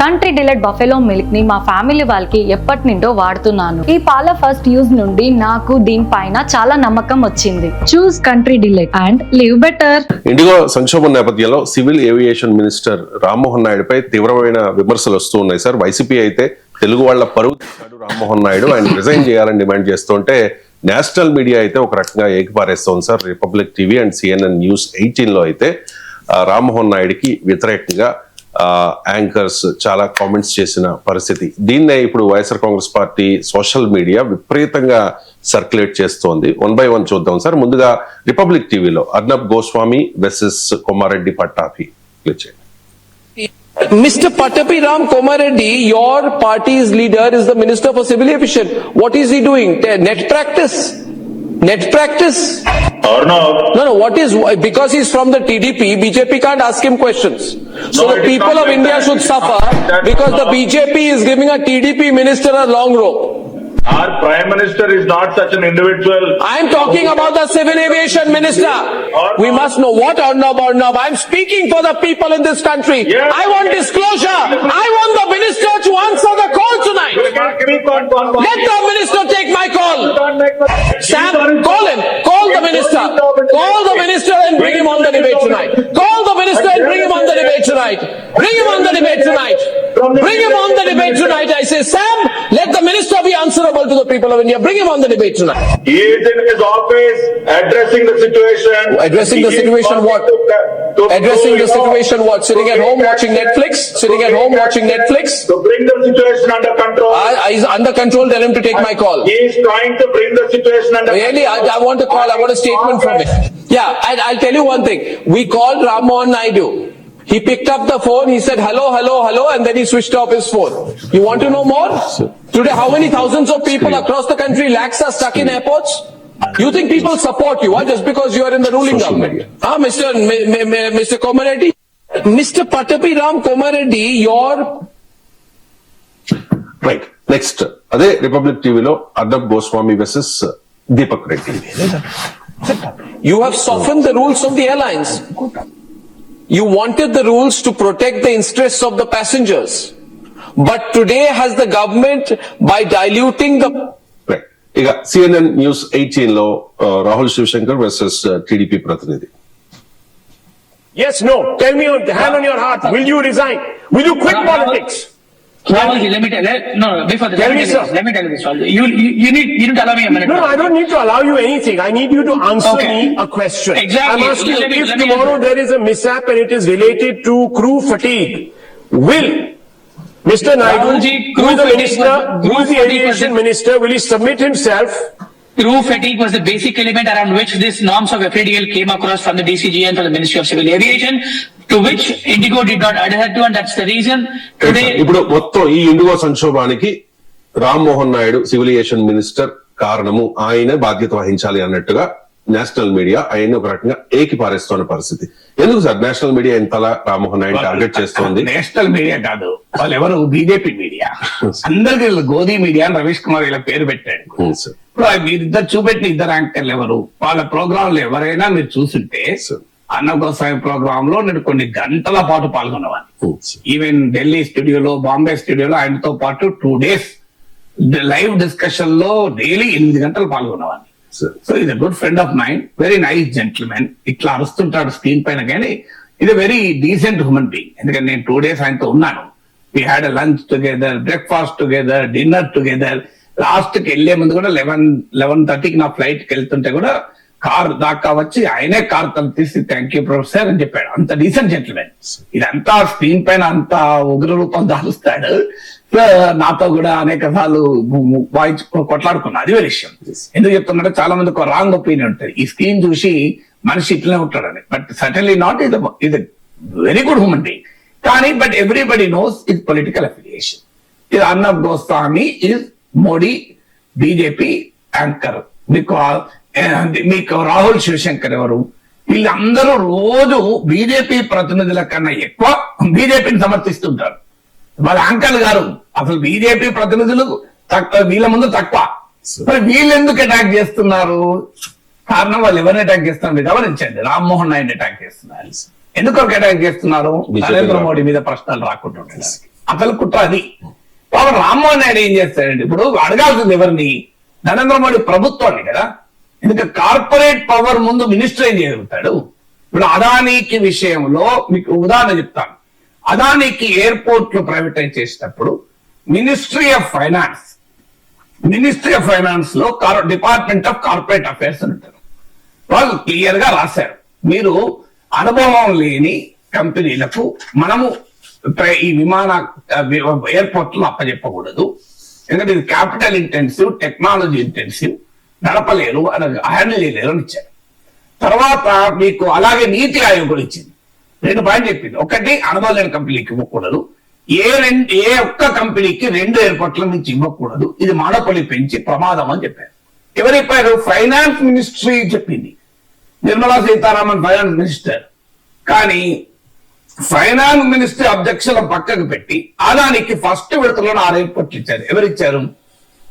Country delight buffalo మిల్క్ని మా family వాళ్ళకి ఎప్పటి నుండో వాడుతున్నాను. ఈ పాల ఫస్ట్ యూజ్ నుండి నాకు దీనిపైన చాలా నమ్మకం వచ్చింది. Choose country delight and live better IndiGo సంక్షోభం నేపథ్యంలో సివిల్ ఏవియేషన్ మినిస్టర్ రామ్మోహన్ నాయుడుపై తీవ్రమైన విమర్శలు వస్తూ ఉన్నాయి సార్. వైసీపీ అయితే తెలుగు వాళ్ళ పరువు రామ్మోహన్ నాయుడు. ఆయన రిజైన్ చేయాలని డిమాండ్ చేస్తుంటే నేషనల్ మీడియా అయితే ఒక రకంగా ఏకిపారేస్తోంది sir. Republic TV and CNN news ఎయిటీన్లో అయితే రామ్మోహన్ నాయుడుకి వ్యతిరేకంగా యాంకర్స్ చాలా కామెంట్స్ చేసిన పరిస్థితి. దీన్నే ఇప్పుడు YSR Congress party social media విపరీతంగా సర్క్యులేట్ చేస్తోంది. వన్ బై వన్ చూద్దాం సార్. ముందుగా రిపబ్లిక్ టీవీలో అర్నబ్ గోస్వామి వెసెస్ కొమారెడ్డి పట్టాభి క్లిక్ చేయండి. Mr. Patapi Ram Komareddy, your party's leader is the Minister for Civil Aviation. What is he doing? Net practice? Net practice? Or no? No, no, what is, because he's from the TDP, BJP can't ask him questions. So No, the people of like India that. should suffer not because the BJP is giving a TDP minister a long rope. Our Prime Minister is not such an individual. I'm talking about the civil aviation minister. We must know what Arnab Arnab. I'm speaking for the people in this country. Yes. I want disclosure. I want the minister to answer the call tonight. Let the minister take my call. Sam, call him. Call the minister. Call the minister and bring him on the debate tonight. Call the minister and bring him on the debate tonight. Bring him on the debate tonight. Bring him on the debate tonight. I say, Sam, let the minister be answerable to the people of India. Bring him on the debate tonight. He is in his office addressing the situation. Addressing the situation what? Wanting to- to- Addressing the situation what? Sitting at home watching Netflix? Sitting at home watching Netflix? To bring the situation under control. I, I, he's under control. Tell him to take my call. He is trying to bring the situation under Really, I, I want a call. I want a statement from him. Yeah, and I'll tell you one thing. We called Rammohan Naidu. He picked up the phone. He said hello, hello, hello, and then he switched off his phone. You want to know more? Today, how many thousands of people across the country, lakhs are stuck in airports? You think people support you, huh, just because you are in the ruling Social government? media. Ah, Mr. M- M- M- Mr. Komareddy? Mr. Patapi Ram Komareddy, your right next అదే republic టీవీలో Arnab Goswami versus Deepak Reddy You have softened the rules of the airlines. You wanted the rules to protect the interests of the passengers. But today has the government, by diluting the right ఇక CNN news eighteen లో ఆ, Rahul Shivshankar versus TDP ప్రతినిధి Yes, no. Tell me on hand on your heart. Will you resign? Will you quit Rahul- politics? Rahul, let me tell let, no, no, before this, Tell let me me, tell you sir. this, let me tell you this. Rahul. You, you, you need, you need to allow me a minute. No, no, I don't need to allow you anything. I need you to answer Okay. me a question. Exactly. I'm asking Let me- if let me tomorrow answer. there is a mishap and it is related to crew fatigue, will Mr. Naidu, Rahulji, who crew is the minister, is the the- minister, will he submit himself? Crew fatigue was the basic element around which this norms of FADL came across from the DCG and from the Ministry of Civil Aviation, to which Indigo did not adhere to, and that's the reason today. ఇప్పుడు మొత్తం ఈ IndiGo సంక్షోభానికి Rammohan Naidu civil aviation minister కారణము ఆయన బాధ్యత వహించాలి అన్నట్టుగా national media ఆయన ఒక రకంగా ఏకి పారేస్తున్న పరిస్థితి. ఎందుకు సార్? నేషనల్ మీడియా ఇంతలా రామ్మోహన్ నాయుడు టార్గెట్ చేస్తోంది? నేషనల్ మీడియా కాదు. వాళ్ళు ఎవరు? BJP media. అందరికి గోదీ మీడియా అని రవీష్ కుమార్ వీళ్ళ పేరు పెట్టాడు. ఇప్పుడు మీరిద్దరు చూపెట్టిన ఇద్దరు యాంకర్లు ఎవరు? వాళ్ళ ప్రోగ్రాంలు ఎవరైనా మీరు చూస్తుంటే Sir. అన్నగోసాయి ప్రోగ్రామ్లో నేను కొన్ని గంటల పాటు పాల్గొనేవాడిని. ఈవెన్ ఢిల్లీ స్టూడియోలో బాంబే స్టూడియోలో ఆయనతో పాటు టూ డేస్ లైవ్ డిస్కషన్లో డైలీ ఎనిమిది గంటలు పాల్గొనేవాడిని సో ఇది good friend of mind very nice gentlemen ఇట్లా అరుస్తుంటాడు స్క్రీన్ పైన కానీ ఇది వెరీ డీసెంట్ హ్యూమన్ బీయింగ్ ఎందుకంటే నేను టూ డేస్ ఆయనతో ఉన్నాను. We had lunch together breakfast together dinner together లాస్ట్కి వెళ్ళే ముందు కూడా లెవెన్ లెవెన్ థర్టీకి నా ఫ్లైట్కి వెళ్తుంటే కూడా కార్ దాకా వచ్చి ఆయనే కార్ తను తీసి థ్యాంక్ యూ ప్రొఫెసర్ అని చెప్పాడు. అంత డీసెంట్ జెంటిల్మెన్ ఇదంతా స్క్రీన్ పైన అంత ఉగ్ర రూపం దాలుస్తాడు నాతో కూడా అనేక సార్లు వాయిస్ కొట్లాడుకున్నా. అది వేరే విషయం ఎందుకు చెప్తున్నట్టే చాలా మందికి రాంగ్ ఒపీనియన్ ఉంటుంది. ఈ స్క్రీన్ చూసి మనిషి ఇట్లనే ఉంటాడని. బట్ సటన్లీ నాట్ ఇది ఇది వెరీ గుడ్ హ్యూమన్ బీయింగ్ కానీ but everybody knows is political affiliation ఇది Arnab Goswami is Modi BJP anchor మీకు మీకు రాహుల్ శివశంకర్ ఎవరు? వీళ్ళందరూ రోజు బీజేపీ ప్రతినిధుల కన్నా ఎక్కువ బీజేపీని సమర్థిస్తుంటారు. వాళ్ళ యాంకర్లు గారు అసలు బీజేపీ ప్రతినిధులు తక్కువ వీళ్ళ ముందు తక్కువ. మరి వీళ్ళు ఎందుకు అటాక్ చేస్తున్నారు? కారణం వాళ్ళు ఎవరిని అటాక్ చేస్తున్నారు? గమనించండి రామ్మోహన్ నాయుడు అటాక్ చేస్తున్నారు. ఎందుకు అటాక్ చేస్తున్నారు? నరేంద్ర మోడీ మీద ప్రశ్నలు రాకుండా ఉండడానికి అసలు కుట్ర అది. పాపం రామ్మోహన్ నాయుడు ఏం చేస్తాడండి? ఇప్పుడు అడగాల్సింది ఎవరిని? నరేంద్ర మోడీ ప్రభుత్వాన్ని కదా. ఎందుకంటే కార్పొరేట్ పవర్ ముందు మినిస్టర్ ఏం చేయగలుగుతాడు? ఇప్పుడు అదానీకి విషయంలో మీకు ఉదాహరణ చెప్తాను. అదానీకి ఎయిర్పోర్ట్లు ప్రైవేటైజ్ చేసేటప్పుడు ministry of finance ministry of ఫైనాన్స్లో డిపార్ట్మెంట్ ఆఫ్ కార్పొరేట్ అఫైర్స్ అంటారు ఉంటారు. వాళ్ళు క్లియర్గా రాశారు. మీరు అనుభవం లేని కంపెనీలకు మనము ఈ విమాన ఎయిర్పోర్ట్లో అప్పచెప్పకూడదు ఎందుకంటే ఇది క్యాపిటల్ ఇంటెన్సివ్ టెక్నాలజీ ఇంటెన్సివ్ నడపలేరు అని హ్యాండిల్ చేయలేరు అని ఇచ్చారు. తర్వాత మీకు అలాగే నీతి ఆయోగ్ ఇచ్చింది. రెండు పాయింట్ చెప్పింది. ఒకటి అనుభవం లేని కంపెనీకి ఇవ్వకూడదు. ఏ రెండు ఏ ఒక్క కంపెనీకి రెండు ఎయిర్పోర్ట్ల నుంచి ఇవ్వకూడదు. ఇది మానపల్లి పెంచి ప్రమాదం అని చెప్పారు. ఎవరు చెప్పారు? ఫైనాన్స్ మినిస్ట్రీ చెప్పింది. నిర్మలా సీతారామన్ ఫైనాన్స్ మినిస్టర్ కానీ ఫైనాన్స్ మినిస్టర్ అబ్జెక్షన్ పక్కకు పెట్టి అదానికి ఫస్ట్ విడతలో ఆరు ఎయిర్పోర్ట్లు ఇచ్చారు. ఎవరు ఇచ్చారు?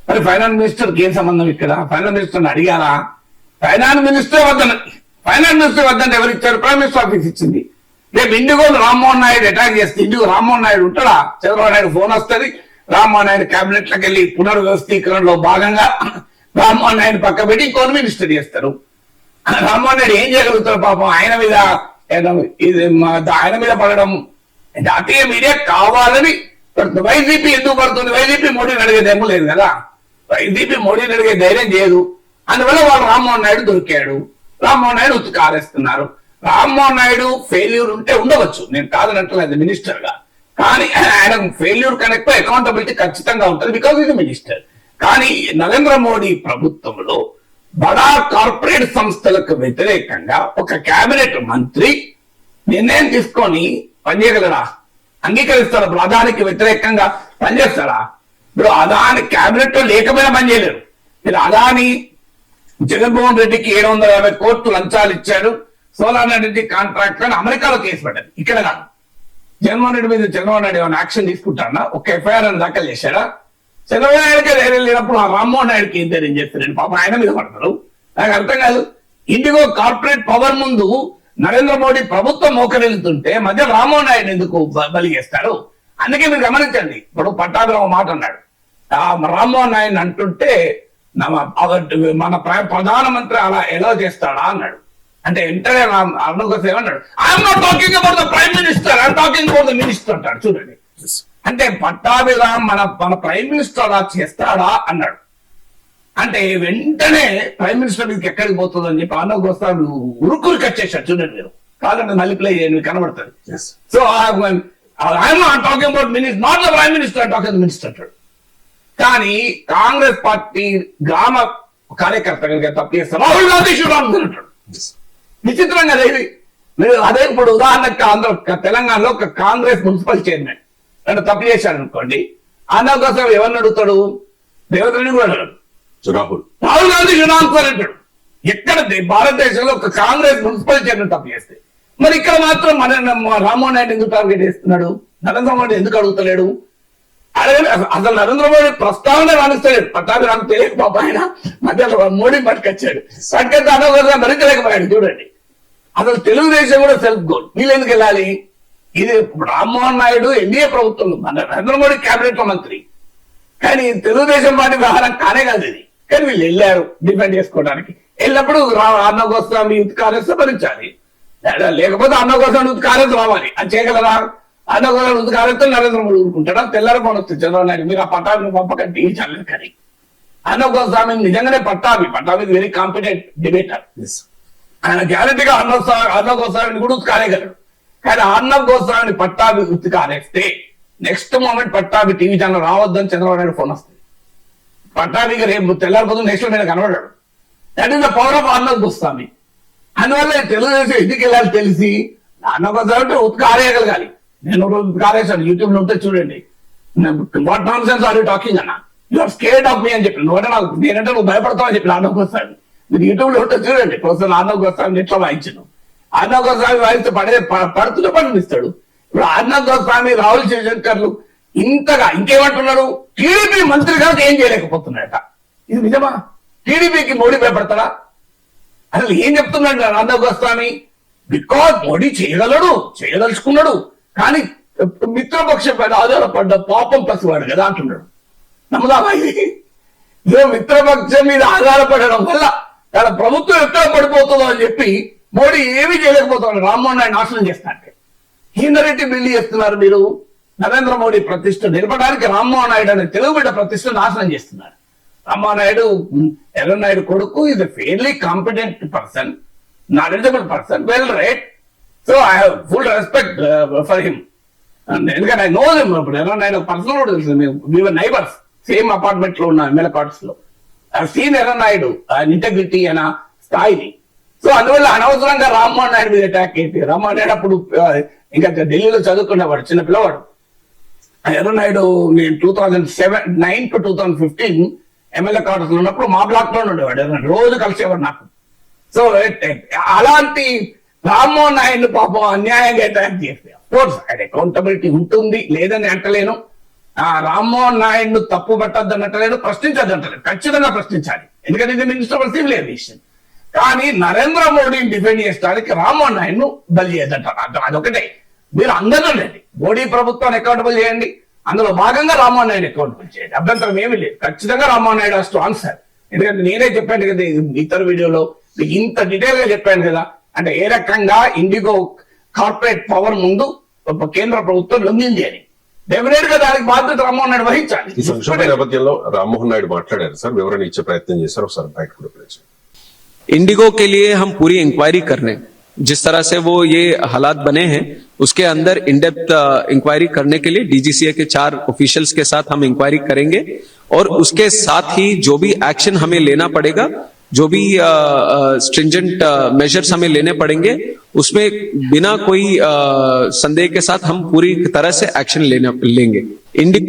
మరి ఫైనాన్స్ మినిస్టర్ ఏం సంబంధం ఇక్కడ? ఫైనాన్స్ మినిస్టర్ అడిగారా? ఫైనాన్స్ మినిస్టర్ వద్ద ఫైనాన్స్ మినిస్టర్ వద్దంటే ఎవరు ఇచ్చారు? ప్రైమ్ మినిస్టర్ ఆఫీస్ ఇచ్చింది. రేపు ఇండిగో రామ్మోహన్ నాయుడు అటాక్ చేస్తే ఇండిగో రామ్మోహన్ నాయుడు ఉంటాడా? చంద్రబాబు నాయుడు ఫోన్ వస్తుంది. రామ్మోహన్ నాయుడు కేబినెట్లోకి వెళ్ళి పునర్వ్యవస్థీకరణలో భాగంగా రామ్మోహన్ నాయుడు పక్క పెట్టి ఇంకో మినిస్టర్ చేస్తారు. రామ్మోహన్ నాయుడు ఏం చేయగలుగుతారు పాపం? ఆయన మీద ఇది ఆయన మీద పడడం. జాతీయ మీడియా కావాలని వైసీపీ ఎందుకు పడుతుంది? వైసీపీ మోడీని అడిగేదేమో లేదు కదా. వైసీపీ మోడీని అడిగే ధైర్యం చేయదు అందువల్ల వాళ్ళు రామ్మోహన్ నాయుడు దొరికాడు. రామ్మోహన్ నాయుడు ఉత్తు ఆరేస్తున్నారు. రామ్మోహన్ నాయుడు ఫెయిల్యూర్ ఉంటే ఉండవచ్చు. నేను కాదనట్లేదు మినిస్టర్గా. కానీ ఆయన ఫెయిల్యూర్ కనెక్ట్ అకౌంటబిలిటీ ఖచ్చితంగా ఉంటుంది బికాస్ ఇది మినిస్టర్ కానీ నరేంద్ర మోడీ ప్రభుత్వంలో బడా కార్పొరేట్ సంస్థలకు వ్యతిరేకంగా ఒక కేబినెట్ మంత్రి నిర్ణయం తీసుకొని పనిచేయగలరా అంగీకరిస్తారా ప్రధానికి అదానికి వ్యతిరేకంగా పనిచేస్తారా ఇప్పుడు అదాని కేబినెట్లో లేకపోయినా పనిచేయలేరు. మీరు అదాని జగన్మోహన్ రెడ్డికి ఏడు వందల యాభై కోట్లు లంచాలు ఇచ్చాడు. సోలార్ ఎనర్జీ కాంట్రాక్ట్ అని అమెరికాలో కేసు పెట్టారు. ఇక్కడ కాదు. జగన్మోహన్ రెడ్డి మీద జగన్మోహన్ రెడ్డి ఏమైనా యాక్షన్ తీసుకుంటాడా? ఒక ఎఫ్ఐఆర్ అని దాఖలు చేశాడా? చంద్రబాబు నాయుడుకి ధైర్యం లేనప్పుడు ఆ రామ్మోహన్ నాయుడుకి ఏం ధైర్యం చేస్తారండి పాపం ఆయన మీద పడతారు. నాకు అర్థం కాదు. ఇండిగో కార్పొరేట్ పవర్ ముందు నరేంద్ర మోడీ ప్రభుత్వం మోకరిల్లుతుంటే మధ్య రామ్మోహన్ నాయుడు ఎందుకు బలిగేస్తారు బలి చేస్తారు? అందుకే మీరు గమనించండి. ఇప్పుడు పట్టాభిరావు మాట అన్నాడు. ఆ రామ్మోహన్ నాయుడు అంటుంటే మన ప్ర- ప్రధానమంత్రి అలా ఎలా చేస్తాడా? అన్నాడు. అంటే వెంటనే అరుణ్ ఏమన్నాడు? I'm not talking about the prime minister I'm talking about the minister అంటాడు. చూడండి. అంటే పట్టాభిరామ్ మన మన ప్రైమ్ మినిస్టర్ అలా చేస్తాడా అన్నాడు. అంటే వెంటనే ప్రైమ్ మినిస్టర్ మీదకి ఎక్కడికి పోతుంది అని చెప్పి అన్న గోస్వామి ఉరుకురు కట్ చేశాడు చూడండి మీరు. కాదంటే మళ్ళీ ప్లే చేయండి మీకు కనబడుతుంది so I'm not talking about minister not the prime minister talking minister అంటాడు. కానీ కాంగ్రెస్ పార్టీ గ్రామ కార్యకర్త కనుక తప్పు రాహుల్ గాంధీ షుడ్ అంటాడు. విచిత్రం కదా ఇది అదే ఇప్పుడు ఉదాహరణకు ఆంధ్ర తెలంగాణలో ఒక కాంగ్రెస్ మున్సిపల్ చైర్మన్. నన్ను తప్పు చేశాడు అనుకోండి అన్న కోసం ఎవరిని అడుగుతాడు? రెడ్డి కూడా అడగడు రాహుల్ రాహుల్ గాంధీ అంటాడు. ఎక్కడ భారతదేశంలో ఒక కాంగ్రెస్ మున్సిపల్ చైర్మన్ తప్పు చేస్తే? మరి ఇక్కడ మాత్రం మన రామ్మోహన్ నాయుడు ఎందుకు టార్గెట్ చేస్తున్నాడు? నరేంద్ర మోడీ ఎందుకు అడుగుతలేడు? అడగలే అసలు- నరేంద్ర మోడీ ప్రస్తావన రాణిస్తాడు పట్టాభి రామ్ తెలియక పాప ఆయన. మధ్యలో మోడీ పట్టుకొచ్చాడు. పట్టుకొస్తే అనవసరంగా భరించలేకపోయాడు చూడండి. అసలు తెలుగుదేశం కూడా సెల్ఫ్ గోల్ వీళ్ళు ఎందుకు వెళ్ళాలి? ఇది రామ్మోహన్ నాయుడు ఎన్డీఏ ప్రభుత్వంలో మన నరేంద్ర మోడీ కేబినెట్ మంత్రి. కానీ తెలుగుదేశం పార్టీ వ్యవహారం కానే కాదు ఇది. కానీ వీళ్ళు వెళ్ళారు డిపెండ్ చేసుకోవడానికి. వెళ్ళినప్పుడు రా- అన్న కోసం యూత్ కాంగ్రెస్ భరించాలి లేకపోతే అన్న కోసం యూత్ కాంగ్రెస్ రావాలి. అది చేయగలరా? అన్న కోసం యూత్ కాంగ్రెస్ నరేంద్ర మోడీ ఊరుకుంటాడా? తెల్లారి పని వస్తుంది చంద్రబాబు నాయుడు మీరు ఆ పట్టాభిని పంపకండి చాలేదు కానీ. అన్న కోసం నిజంగానే Pattabhi Pattabhi very competent debater ఆయన గ్యారంటీగా అన్న అన్న గోస్వామిని కూడా ఉత్కారేయగలడు కానీ అన్న గోస్వామిని Pattabhi ఉత్కారేస్తే next moment Pattabhi TV channel రావద్దని చంద్రబాబు నాయుడు ఫోన్ వస్తుంది. పట్టాభికి రేపు తెల్లారిపోతుంది నెక్స్ట్ నేను కనబడాడు. That is the power of అన్న గోస్వామి. అందువల్ల తెలుగుదేశం ఎందుకు వెళ్ళాలి తెలిసి అన్న గోస్వామి ఉత్కారేయగలగాలి నేను ఒక రోజు యూట్యూబ్లో ఉంటే చూడండి. What nonsense are you talking అన్న? You are scared of me అని చెప్పి. నువ్వంటే నాకు నేనంటే నువ్వు భయపడతావు అని చెప్పి అన్న గోస్వామి మీరు యూట్యూబ్లో ఉంటే చూడండి. ప్రొఫెసర్ అన్న గోస్వామి ఎట్లా వాయించను? అన్న గోస్వామి వాయిస్తే పడే పడుతున్న పండిస్తాడు ఇప్పుడు అన్న గోస్వామి రాహుల్ శివశంకర్లు ఇంతగా ఇంకేమంటున్నారు? టీడీపీ మంత్రి కనుక ఏం చేయలేకపోతున్నాయట ఇది నిజమా? టీడీపీకి మోడీ భయపడతాడా? అసలు ఏం చెప్తున్నాడు రాధవ్ గోస్వామి? బికాజ్ మోడీ చేయగలడు చేయదలుచుకున్నాడు. కానీ మిత్రపక్ష పైన ఆధారపడ్డ పాపం పసివాడు కదా అంటున్నాడు. నమ్మదామా ఇది? ఇదో మిత్రపక్షం మీద ఆధారపడడం వల్ల కానీ ప్రభుత్వం ఎక్కడ పడిపోతుందో అని చెప్పి మోడీ ఏమీ చేయలేకపోతాడు రామ్మోహన్ నాయుడు నాశనం చేస్తాంటే హీనరెడ్డి బిల్లు చేస్తున్నారు మీరు. నరేంద్ర మోడీ ప్రతిష్ట నిలపడానికి రామ్మోహన్ నాయుడు అనే తెలుగు బిడ్డ ప్రతిష్ట నాశనం చేస్తున్నారు. రామ్మోహన్ నాయుడు ఎర్ర నాయుడు కొడుకు ఇది fairly competent person knowledgeable person well right so I have full respect for him ఎందుకంటే ఐ నో ఇప్పుడు ఎర్ర నాయుడు పర్సనల్ కూడా తెలుసు. మేము నైబర్స్ సేమ్ అపార్ట్మెంట్లో ఉన్నాం ఎమ్మెల్యే క్వార్టర్స్లో. సీన్ ఎర్రనాయుడు ఇంటగ్రిటీ అన్న స్థాయిని. సో అందువల్ల అనవసరంగా రామ్మోహన్ నాయుడు మీద అటాక్ అయితే రామ్మోహన్ నాయుడు అప్పుడు ఇంకా ఢిల్లీలో చదువుకునేవాడు చిన్న పిల్లవాడు. ఎర్రనాయుడు నేను two thousand seven nine to two thousand fifteen MLA క్వార్టర్స్లో ఉన్నప్పుడు మా బ్లాక్లో ఉండేవాడు ఎర్రనాయుడు రోజు కలిసేవాడు నాకు. సో అలాంటి రామ్మోహన్ నాయుడు పాపం అన్యాయంగా అటాక్ చేస్తే కోర్స్ అకౌంటబిలిటీ ఉంటుంది లేదని అంటలేను. ఆ రామ్మోహన్ నాయుడు తప్పు పట్టద్దు అంటలేడు ప్రశ్నించద్దు అంటలేడు ఖచ్చితంగా ప్రశ్నించాలి. ఎందుకంటే ఇది మినిస్టర్ ఆఫ్ సివిల్ ఏవియేషన్. కానీ నరేంద్ర మోడీని డిఫెండ్ చేయడానికి రామ్మోహన్ నాయుడు బలి చేయదంటారు అది- అదొకటే. మీరు అందరూ లేండి. మోడీ ప్రభుత్వాన్ని అకౌంటబుల్ చేయండి. అందులో భాగంగా రామ్మోహన్ నాయుడు అకౌంటబుల్ చేయండి. అభ్యంతరం ఏమీ లేదు. ఖచ్చితంగా రామ్మోహన్ నాయుడు హాస్ ఆన్సర్ ఎందుకంటే నేనే చెప్పాను కదా ఇతర వీడియోలో. మీకు ఇంత డీటెయిల్గా చెప్పాను కదా. అంటే ఏ రకంగా ఇండిగో కార్పొరేట్ పవర్ ముందు ఒక కేంద్ర ప్రభుత్వం లొంగింది అని. డెఫినెట్ గా దానికి బాధ్యత రామ్మోహన్ నాయుడు వహించాలి ఈ సంక్షోభ నేపథ్యంలో రామ్మోహన్ నాయుడు మాట్లాడారు సార్ వివరణ ఇచ్చే ప్రయత్నం చేశారు ఒకసారి బయట కూడా పిలిచి इंडिगो के लिए हम पूरी इंक्वायरी कर रहे हैं जिस तरह से वो ये हालात बने हैं उसके अंदर इन डेप्थ इंक्वायरी करने के लिए डीजीसीए के चार ऑफिशियल्स के साथ हम इंक्वायरी करेंगे और उसके साथ ही जो भी एक्शन हमें लेना पड़ेगा जो भी स्ट्रिंजेंट मेजर्स हमें लेने पड़ेंगे उसमें बिना कोई अ, संदेह के साथ हम पूरी तरह से एक्शन लेने लेंगे इंडि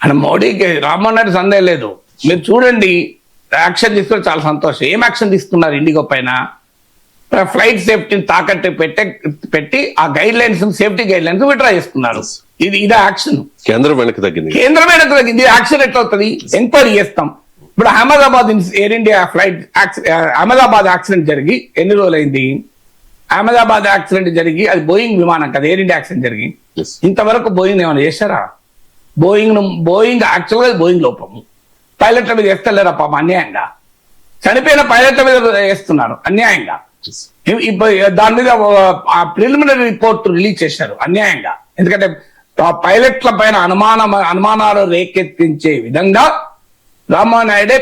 అని మోడీకి రామ్మోహన్ నాయుడు సందేహం లేదు మీరు చూడండి యాక్షన్ తీసుకొని చాలా సంతోషం ఏం యాక్షన్ తీసుకున్నారు ఇండిగో పైన ఫ్లైట్ సేఫ్టీని తాకట్టు పెట్టే పెట్టి ఆ guidelines safety guidelines withdraw చేసుకున్నారు ఇది ఇదే యాక్షన్ కేంద్రం వెనక్కి తగ్గింది కేంద్రమే ఇది యాక్షన్ ఎట్లా అవుతుంది ఎంక్వైరీ చేస్తాం ఇప్పుడు Ahmedabad Air India flight Ahmedabad accident జరిగి ఎన్ని రోజులైంది? అహ్మదాబాద్ యాక్సిడెంట్ జరిగి అది బోయింగ్ విమానం కదా ఎయిర్ ఇండియా యాక్సిడెంట్ జరిగి. ఇంతవరకు బోయింగ్ ఏమైనా చేశారా? బోయింగ్ను బోయింగ్ యాక్చువల్గా బోయింగ్ లోపము పైలట్ల మీద వేస్తలేరా పాపం అన్యాయంగా. చనిపోయిన పైలట్ల మీద వేస్తున్నారు అన్యాయంగా. దాని మీద ప్రిలిమినరీ రిపోర్ట్ రిలీజ్ చేశారు అన్యాయంగా. ఎందుకంటే పైలట్ల పైన అనుమానం అనుమానాలు రేకెత్తించే విధంగా రామానాయుడే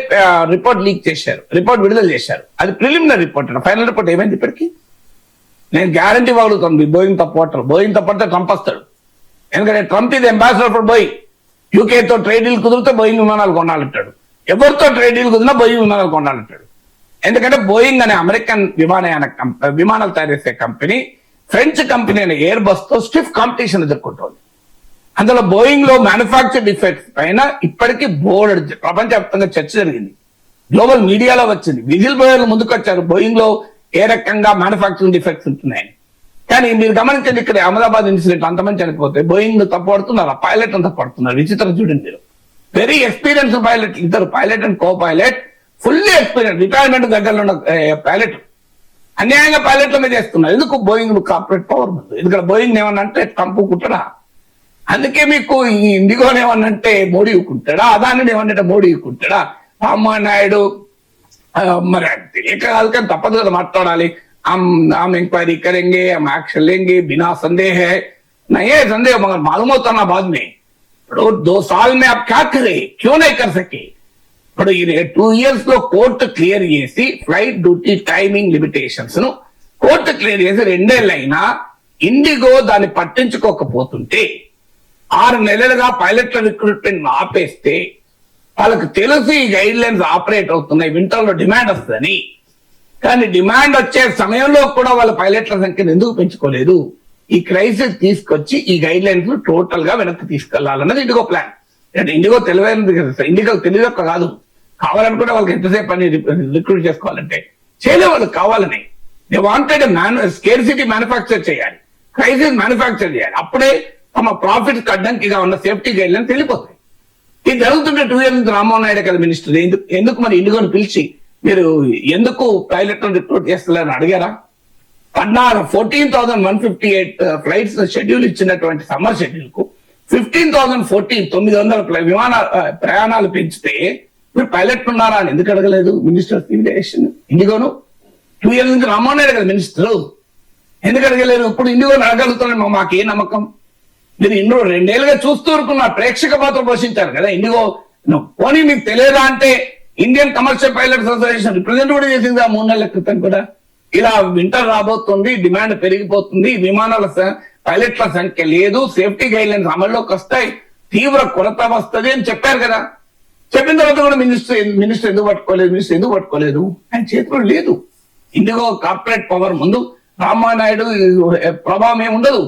రిపోర్ట్ లీక్ చేశారు. రిపోర్ట్ విడుదల చేశారు. అది ప్రిలిమినరీ రిపోర్ట్ ఫైనల్ రిపోర్ట్ ఏమైంది ఇప్పటికి? నేను గ్యారంటీ వాడుతాను బోయింగ్ తప్పవటం బోయింగ్ తప్పడితే ట్రంప్ వస్తాడు. ఎందుకంటే ట్రంప్ ఇది అంబాసిడర్ ఫర్ బోయింగ్. యూకేతో ట్రేడ్ డీల్ కుదిరితే బోయింగ్ విమానాలు కొనాలంటాడు. ఎవరితో ట్రేడ్ డీల్ కుదిరినా బోయింగ్ విమానాలు కొనాలంటాడు. ఎందుకంటే బోయింగ్ అనే అమెరికన్ విమానయాన విమానాలు తయారు చేసే కంపెనీ ఫ్రెంచ్ కంపెనీ అయిన ఎయిర్ బస్తో స్టిఫ్ కాంపిటీషన్ ఎదుర్కొంటోంది. అందులో బోయింగ్లో మ్యానుఫాక్చర్ డిఫెక్ట్స్ పైన ఇప్పటికీ ప్రపంచ ప్రపంచవ్యాప్తంగా చర్చ జరిగింది. గ్లోబల్ మీడియాలో వచ్చింది. విజిల్ బోయర్లు ముందుకు వచ్చారు. బోయింగ్లో ఏ రకంగా మ్యానుఫాక్చరింగ్ డిఫెక్ట్స్ ఉంటున్నాయని కానీ మీరు గమనించండి ఇక్కడ అహ్మదాబాద్ ఇన్సిడెంట్ అంతమంది చనిపోతే బోయింగ్ తప్పడుతున్నారు ఆ పైలట్ పడుతున్నారు విచిత్రం చూడండి మీరు. వెరీ ఎక్స్పీరియన్స్ పైలట్ ఇద్దరు pilot and co pilot fully experience retirement దగ్గరలో ఉన్న పైలట్ అన్యాయంగా పైలట్ల మీద వేస్తున్నారు. ఎందుకు బోయింగ్ కార్పొరేట్ పవర్ ఎందుకంటే బోయింగ్ ఏమన్నా అంటే ట్రంప్ కుట్టడా? అందుకే మీకు ఈ ఇండిగోని ఏమన్నంటే మోడీ ఊకుంటాడా? అదాని ఏమన్నంటే మోడీ ఊకుంటాడా? నాయుడు మరి తెలియక కాదు కానీ తప్పదు కదా మాట్లాడాలి. ఆమె ఎంక్వైరీ కరెంగే ఆమె యాక్షన్ లేంగి బినా సందేహ. నయే సందేహం మగర్ మాలూమ్ అవుతున్నా బాద్ మే ఇప్పుడు దో సాల్ మే ఆప్ క్యా కరే? క్యూ నై కర్ సకే? ఇప్పుడు ఈ టూ ఇయర్స్లో కోర్టు క్లియర్ చేసి ఫ్లైట్ డ్యూటీ టైమింగ్ లిమిటేషన్స్ను కోర్టు క్లియర్ చేసి రెండేళ్ళైనా ఇండిగో దాన్ని పట్టించుకోకపోతుంటే ఆరు నెలలుగా పైలట్ల రిక్రూట్మెంట్ ఆపేస్తే వాళ్ళకి తెలుసు ఈ గైడ్ లైన్స్ ఆపరేట్ అవుతున్నాయి వింటర్లో డిమాండ్ వస్తుందని. కానీ డిమాండ్ వచ్చే సమయంలో కూడా వాళ్ళ పైలట్ల సంఖ్యను ఎందుకు పెంచుకోలేదు? ఈ క్రైసిస్ తీసుకొచ్చి ఈ గైడ్ లైన్స్ టోటల్గా వెనక్కి తీసుకెళ్ళాలన్నది ఇండిగో ప్లాన్ ఇండిగో తెలివైనది కదా ఇండిగో తెలివి కాదు. కావాలనుకుంటే వాళ్ళకి ఎంతసేపు పని రిక్రూట్ చేసుకోవాలంటే చేయలే వాళ్ళకి కావాలని they wanted manu scarcity manufacture చేయాలి. క్రైసిస్ మ్యానుఫ్యాక్చర్ చేయాలి. అప్పుడే తమ ప్రాఫిట్ కడ్డంకిగా ఉన్న సేఫ్టీ గైడ్ లైన్స్ వెళ్ళిపోతాయి ఇది జరుగుతుంటే టూ ఇయర్స్ నుంచి రామ్మోహన్ నాయుడు కదా మినిస్టర్ ఎందుకు ఎందుకు మరి ఇండిగోని పిలిచి మీరు ఎందుకు పైలట్ రిక్రూట్ చేస్తలేరని అడిగారా? పద్నాలుగు fourteen thousand one fifty eight flights schedule ఇచ్చినటువంటి సమ్మర్ షెడ్యూల్కు ఫిఫ్టీన్ థౌసండ్ ఫోర్టీన్ తొమ్మిది వందల విమాన uh, ప్రయాణాలు పెంచితే మీరు పైలట్ ఉన్నారా అని ఎందుకు అడగలేదు మినిస్టర్ ఆఫ్ ఇండిగోను? టూ ఇయర్స్ నుంచి రామ్మోహన్ నాయుడు కదా మినిస్టర్ ఎందుకు అడగలేరు ఇప్పుడు ఇండిగోని అడగలుగుతున్నాను మాకు ఏ నమ్మకం? నేను ఇన్నో రెండేళ్ళుగా చూస్తూ ఊరుకున్న ప్రేక్షక పాత్ర పోషించారు కదా ఇండిగో పోనీ మీకు తెలియదా అంటే Indian commercial pilots association represent కూడా చేసింది ఆ మూడు నెలల క్రితం కూడా. ఇలా వింటర్ రాబోతుంది డిమాండ్ పెరిగిపోతుంది విమానాల స- పైలట్ల సంఖ్య లేదు సేఫ్టీ గైడ్ లైన్స్ అమల్లోకి వస్తాయి తీవ్ర కొరత వస్తుంది అని చెప్పారు కదా. చెప్పిన తర్వాత కూడా మినిస్టర్ మినిస్టర్ ఎందుకు పట్టుకోలేదు మినిస్టర్ ఎందుకు పట్టుకోలేదు? ఆయన చేతిలో లేదు. ఇండిగో కార్పొరేట్ పవర్ ముందు రామానాయుడు నాయుడు ప్రభావం ఏమి ఉండదు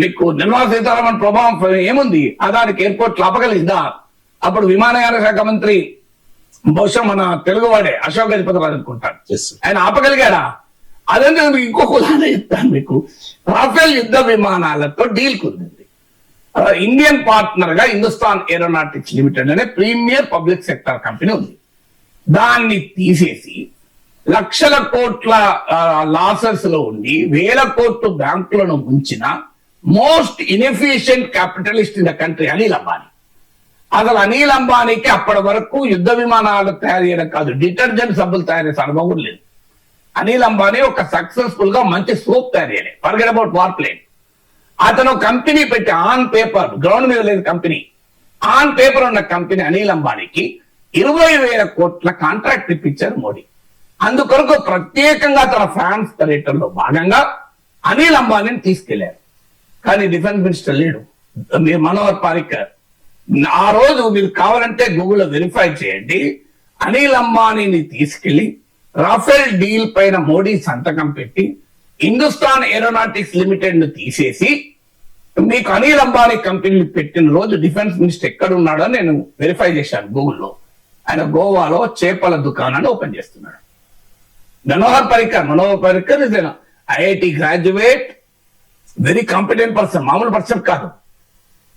మీకు నిర్మలా సీతారామన్ ప్రభావం ఏముంది? అదానికి ఎయిర్పోర్ట్ ఆపగలిగిందా అప్పుడు విమానయాన శాఖ మంత్రి బహుశా మన తెలుగువాడే అశోక్ గజపతి రాజు అనుకుంటాను. ఆయన ఆపగలిగాడా? అదంటే మీకు ఇంకొక ఉదాహరణ చెప్తాను మీకు. రాఫెల్ యుద్ధ విమానాలతో డీల్ కుదిరింది. ఇండియన్ పార్ట్నర్గా హిందుస్థాన్ ఏరోనాటిక్స్ లిమిటెడ్ అనే ప్రీమియర్ పబ్లిక్ సెక్టర్ కంపెనీ ఉంది. దాన్ని తీసేసి లక్షల కోట్ల లాసెస్లో ఉండి వేల కోట్లు బ్యాంకులను ముంచిన most inefficient capitalist in the country Anil Ambani. అసలు అనిల్ అంబానీకి అప్పటి వరకు యుద్ధ విమానాలు తయారు చేయడం కాదు డిటర్జెంట్ సబ్బులు తయారు చేసే అనుభవం లేదు. అనిల్ అంబానీ ఒక సక్సెస్ఫుల్గా మంచి సోప్ తయారు చేయలేదు ఫర్గెట్ అబౌట్ వార్ ప్లేన్ అతను కంపెనీ పెట్టి ఆన్ పేపర్ గ్రౌండ్ మీద లేదు కంపెనీ. ఆన్ పేపర్ ఉన్న కంపెనీ అనిల్ అంబానీకి ఇరవై వేల కోట్ల కాంట్రాక్ట్ ఇప్పించారు మోడీ. అందుకొరకు ప్రత్యేకంగా తన ఫ్రాన్స్ పర్యటనలో భాగంగా అనిల్ అంబానీని తీసుకెళ్ళారు. కానీ డిఫెన్స్ మినిస్టర్ లేడు. మీరు మనోహర్ పారికర్. ఆ రోజు మీరు కావాలంటే గూగుల్లో వెరిఫై చేయండి. అనిల్ అంబానీని తీసుకెళ్ళి రాఫెల్ డీల్ పైన మోడీ సంతకం పెట్టి హిందుస్థాన్ ఏరోనాటిక్స్ లిమిటెడ్ను తీసేసి మీకు అనిల్ అంబానీ కంపెనీలు పెట్టిన రోజు డిఫెన్స్ మినిస్టర్ ఎక్కడ ఉన్నాడో నేను వెరిఫై చేశాను గూగుల్లో. ఆయన గోవాలో చేపల దుకాణాన్ని ఓపెన్ చేస్తున్నాడు. Manohar Parrikar Manohar Parrikar is IIT graduate very competent person మామూలు పర్సన్ కాదు.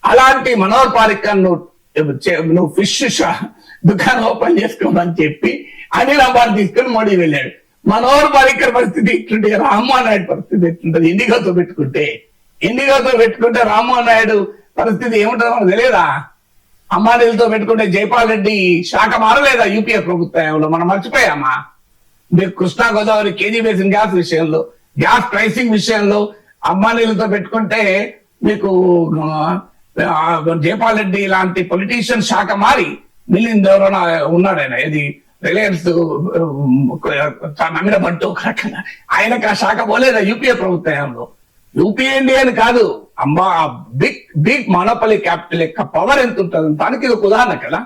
అలాంటి మనోహర్ పారికర్ నువ్వు చే- నువ్వు ఫిష్ షా- దుకాణం ఓపెన్ చేసుకోమని చెప్పి అనిల్ అంబానీ తీసుకుని మోడీ వెళ్ళాడు. మనోహర్ పారికర్ పరిస్థితి ఇట్లుంటే రామ్మోహన్ నాయుడు పరిస్థితి ఎట్లుంటది? ఇండిగోతో పెట్టుకుంటే ఇండిగోతో పెట్టుకుంటే రామ్మోహన్ నాయుడు పరిస్థితి ఏముంటుందో మనకు తెలియదా? అంబానీలతో పెట్టుకుంటే జైపాల్ రెడ్డి శాఖ మారలేదా యూపీఏ ప్రభుత్వంలో? మనం మర్చిపోయామా? మీరు Krishna Godavari KG basin gas విషయంలో గ్యాస్ ప్రైసింగ్ విషయంలో అంబానీలతో పెట్టుకుంటే మీకు జయపాల్ రెడ్డి లాంటి పొలిటీషియన్ శాఖ మారి మిలింద్ ఎవరైనా ఉన్నాడు ఆయన. ఇది రిలయన్స్ నమ్మిన పట్టు ఆయనకు ఆ శాఖ పోలేదా? యూపీఏ ప్రభుత్వంలో యూపీఏ ఇండియా అని కాదు. అమ్మా బిగ్ బిగ్ మనపల్లి క్యాపిటల్ యొక్క పవర్ ఎంత ఉంటుంది. దానికి ఇది ఒక ఉదాహరణ కదా.